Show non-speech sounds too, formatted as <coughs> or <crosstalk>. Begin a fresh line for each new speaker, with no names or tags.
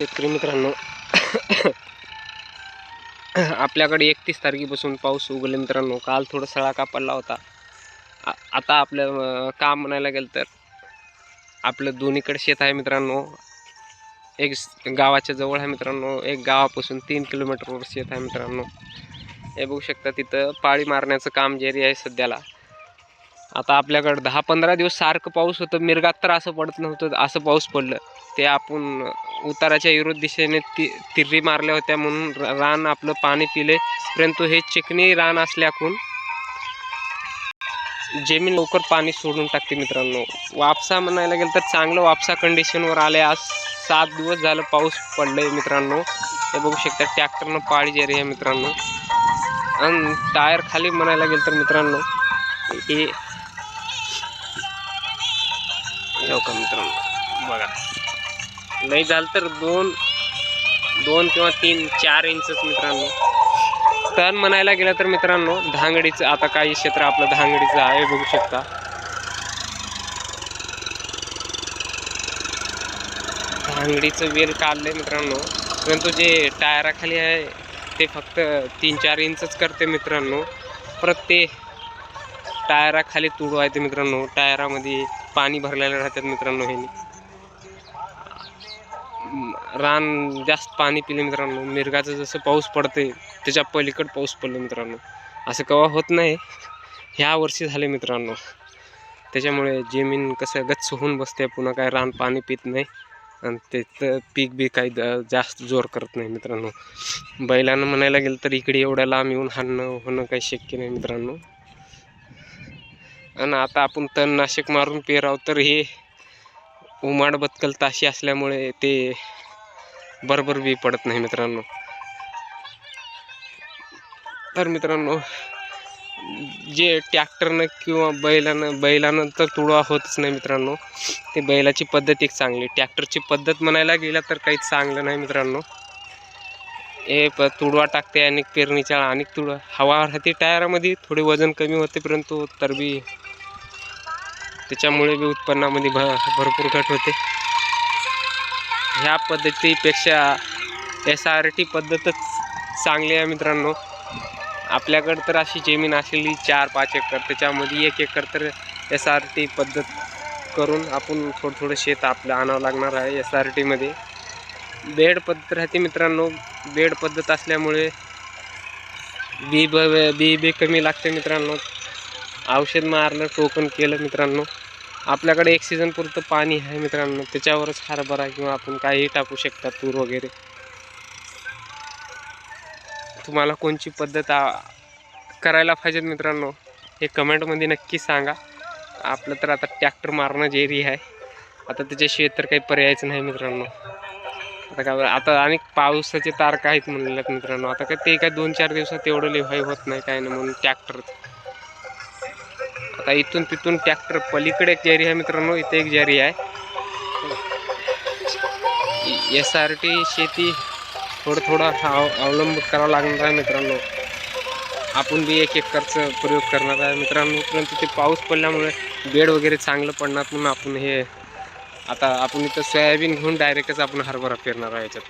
शेतकरी मित्रांनो <coughs> आपल्याकडे एकतीस तारखेपासून पाऊस उगले मित्रांनो. काल थोडा सळाका पडला होता. आ- आता आपलं काम म्हणायला गेलं तर आपलं दोन्हीकडे शेत आहे मित्रांनो. एक गावाच्या जवळ आहे मित्रांनो. एक गावापासून तीन किलोमीटरवर शेत आहे मित्रांनो. हे बघू शकता तिथं पाळी मारण्याचं काम जारी आहे सध्याला. आता आपल्याकडं दहा पंधरा दिवस सारखं पाऊस होतं मिरगात तर असं पडत नव्हतं असं पाऊस पडलं. ते आपण उताराच्या विरुद्ध दिशेने ति तिर्री मारल्या होत्या म्हणून रान आपलं पाणी पिले. परंतु हे चिकणी रान असल्याकून जमीन लवकर पाणी सोडून टाकते मित्रांनो. वापसा म्हणायला गेलं तर चांगलं वापसा कंडिशनवर आले. आज सात दिवस झालं पाऊस पडलं आहे मित्रांनो. हे बघू शकता ट्रॅक्टरनं पाळी जारी आहे मित्रांनो. आणि टायर खाली म्हणायला गेलं तर मित्रांनो हे हो का मित्रांनो? बघा. लई झालं तर दोन दोन किंवा तीन चार इंचच मित्रांनो. तण म्हणायला गेलं तर मित्रांनो धांगडीचं आता काही क्षेत्र आपलं धांगडीचं आहे बघू शकता. धांगडीचं वेल काढलंय मित्रांनो. परंतु जे टायराखाली आहे ते फक्त तीन चार इंचच करते मित्रांनो. परत ते टायराखाली तुडू आहे मित्रांनो. टायरामध्ये पाणी भरलेलं राहतात मित्रांनो हे. रान जास्त पाणी पिले मित्रांनो. मिरगाचं जसं पाऊस पडते त्याच्या पलीकड पाऊस पडले मित्रांनो. असं कवा होत नाही. ह्या वर्षी झाले मित्रांनो. त्याच्यामुळे जमीन कसं गच्च होऊन बसते. पुन्हा काय रान पाणी पित नाही. आणि त्याचं पीक बी काही जास्त जोर करत नाही मित्रांनो. बैलानं म्हणायला गेलं तर इकडे एवढ्या लांब येऊन हाणणं होणं काही शक्य नाही मित्रांनो. आणि आता आपण तणनाशक मारून पेराव तर हे उमाड बत्कल ताशी असल्यामुळे ते बरोबर बी पडत नाही मित्रांनो. तर मित्रांनो जे ट्रॅक्टरनं किंवा बैलानं बैलानं तर तुळवा होतच नाही मित्रांनो. ते बैलाची पद्धत एक चांगली ट्रॅक्टरची पद्धत म्हणायला गेलं तर काहीच चांगलं नाही मित्रांनो. हे प तुडवा टाकते आणि पेरणीच्या आणि तुडवा हवा राहते टायरामध्ये थोडे वजन कमी होते परंतु तर बी त्याच्यामुळे बी उत्पन्नामध्ये भ भरपूर घट होते. ह्या पद्धतीपेक्षा एस आर टी पद्धतच चांगली आहे मित्रांनो. आपल्याकडं तर अशी जमीन असलेली चार पाच एकर त्याच्यामध्ये एक एकर तर एस आर टी पद्धत करून आपण थोडं थोडं शेत आपलं आणावं लागणार आहे एस आर टीमध्ये. बेड पद्धत राहते मित्रांनो. बेड पद्धत असल्यामुळे बी ब बी बी कमी लागते मित्रांनो. औषध मारलं टोकन केलं मित्रांनो. आपल्याकडे एक सीझन पुरतं पाणी आहे मित्रांनो. त्याच्यावरच हरभरा किंवा आपण काहीही टाकू शकता तूर वगैरे. तुम्हाला कोणची पद्धत करायला पाहिजेत मित्रांनो हे कमेंटमध्ये नक्की सांगा. आपलं तर आता ट्रॅक्टर मारणं जेरी आहे. आता त्याच्याशिवाय तर काही पर्यायच नाही मित्रांनो. आता काय आता अनेक पावसाचे तारखा आहेत म्हणलेत मित्रांनो. आता काय ते काय दोन चार दिवसात एवढं लिव्हाय होत नाही काय नाही म्हणून ट्रॅक्टर आता इथून तिथून ट्रॅक्टर पलीकडे एक जेरी आहे मित्रांनो इथे एक जेरी आहे. एस आर टी शेती थोडं थोडं अव अवलंब करावं लागणार आहे मित्रांनो. आपण बी एक एकरचं प्रयोग करणार आहे मित्रांनो. परंतु ते पाऊस पडल्यामुळे बेड वगैरे चांगलं पडणार म्हणून आपण हे आता आपण इथं सोयाबीन घेऊन डायरेक्टच आपण हरभरा पेरणार आहे याच्यात.